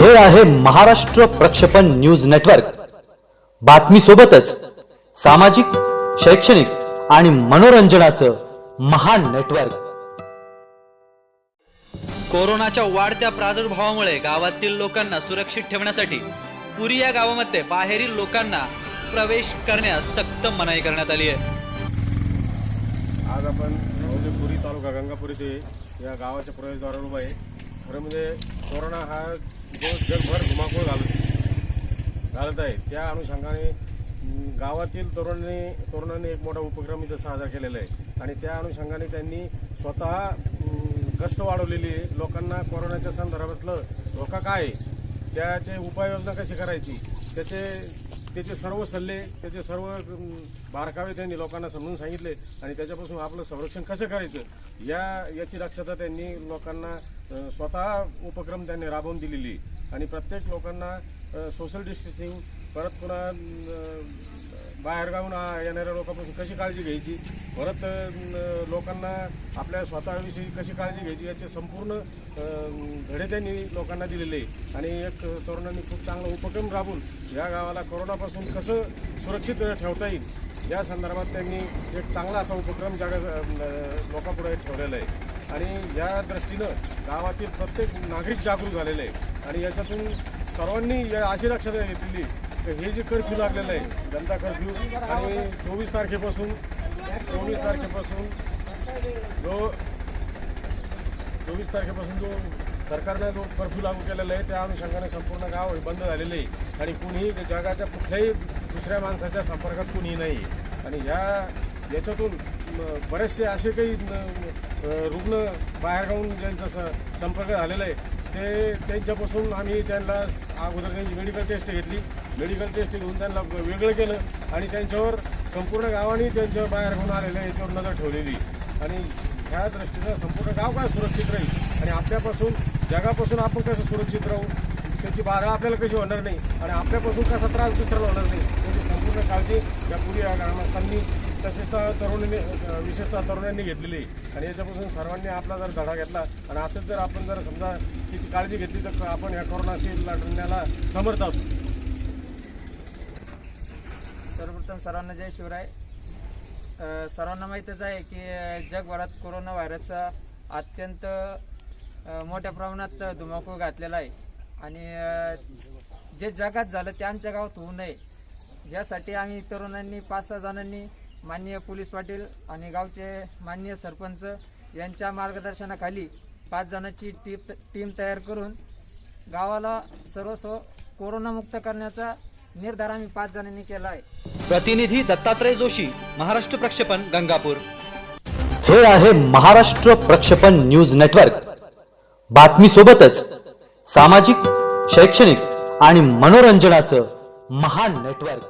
हे आहे महाराष्ट्र प्रक्षेपण न्यूज नेटवर्क. बातमी सोबतच सामाजिक शैक्षणिक आणि मनोरंजनाचं महान नेटवर्क. कोरोनाच्या वाढत्या प्रादुर्भावामुळे गावातील लोकांना सुरक्षित ठेवण्यासाठी पुरी या गावामध्ये बाहेरील लोकांना प्रवेश करण्यास सक्त मनाई करण्यात आली आहे. आज आपण पुरी तालुका गंगापुरी ते या गावाच्या प्रवेशद्वारावर उभा आहे. खरं म्हणजे कोरोना हा जगभर धुमाकूळ घालत घालत आहे. त्या अनुषंगाने गावातील तरुणांनी तरुणांनी एक मोठा उपक्रम इथं साजरा केलेला आहे. आणि त्या अनुषंगाने त्यांनी स्वतः कष्ट गस्त वाढवलेली आहे. लोकांना कोरोनाच्या संदर्भातलं धोका काय आहे? त्याचे उपाययोजना कशी करायची? त्याचे त्याचे सर्व सल्ले त्याचे सर्व बारकावे त्यांनी लोकांना समजून सांगितले. आणि त्याच्यापासून आपलं संरक्षण कसं करायचं? या याची दक्षता त्यांनी लोकांना स्वतः उपक्रम त्यांनी राबवून दिलेली आहे. आणि प्रत्येक लोकांना सोशल डिस्टन्सिंग परत पुन्हा बाहेरगावून येणाऱ्या लोकांपासून कशी काळजी घ्यायची? परत लोकांना आपल्या स्वतःविषयी कशी काळजी घ्यायची याचे संपूर्ण धडे त्यांनी लोकांना दिलेले. आहे. आणि एक तरुणांनी खूप चांगला उपक्रम राबून या गावाला कोरोनापासून कसं सुरक्षित ठेवता येईल या संदर्भात त्यांनी एक चांगला असा उपक्रम जगा लोकांपुढे ठेवलेला आहे. आणि या दृष्टीनं गावातील प्रत्येक नागरिक जागरूक झालेले आहे. आणि याच्यातून सर्वांनी या अशी लक्षात घेतलेली की हे जे कर्फ्यू लागलेलं आहे जनता कर्फ्यू आणि चोवीस तारखेपासून चोवीस तारखेपासून जो चोवीस तारखेपासून जो सरकारनं जो कर्फ्यू लागू केलेला आहे त्या अनुषंगाने संपूर्ण गाव हे बंद झालेलं आहे. आणि कुणीही जगाच्या कुठल्याही दुसऱ्या माणसाच्या संपर्कात कुणीही नाही आणि ह्या याच्यातून बरेचसे असे काही रुग्ण बाहेरगावून ज्यांचा स- संपर्क झालेला आहे ते त्यांच्यापासून आम्ही त्यांना अगोदर त्यांची मेडिकल टेस्ट घेतली. मेडिकल टेस्ट घेऊन त्यांना वेगळं केलं आणि त्यांच्यावर संपूर्ण गावाने त्यांच्यावर होऊन आलेल्या याच्यावर नजर ठेवलेली. आणि ह्या दृष्टीनं संपूर्ण गाव काय सुरक्षित राहील? आणि आपल्यापासून जगापासून आपण कसं सुरक्षित राहू? त्याची बाधा आपल्याला कशी होणार नाही? आणि आपल्यापासून कसा त्रास दुसऱ्याला होणार नाही? त्याची संपूर्ण काळजी या पुढे या ग्रामस्थांनी तसेच तरुणी विशेषतः तरुणांनी घेतलेली. आहे आणि याच्यापासून सर्वांनी आपला जर धडा घेतला आणि असंच जर आपण जर समजा तिची काळजी घेतली तर आपण या कोरोनाशी लढण्याला समर्थ असू. सर्वप्रथम सर्वांना जय शिवराय. सर्वांना माहीतच आहे की जगभरात कोरोना व्हायरसचा अत्यंत मोठ्या प्रमाणात धुमाकूळ घातलेला आहे. आणि जे जगात झालं ते आमच्या गावात होऊ नये. यासाठी आम्ही तरुणांनी पाच सहा जणांनी माननीय पोलीस पाटील आणि गावचे माननीय सरपंच यांच्या मार्गदर्शनाखाली पाच जणांची टीप टीम तयार करून गावाला सर्वस्व कोरोनामुक्त करण्याचा निर्धार आम्ही पाच जणांनी केला आहे. प्रतिनिधी दत्तात्रय जोशी महाराष्ट्र प्रक्षेपण गंगापूर. हे आहे महाराष्ट्र प्रक्षेपण न्यूज नेटवर्क. बातमी सोबतच सामाजिक शैक्षणिक आणि मनोरंजनाचं महान नेटवर्क.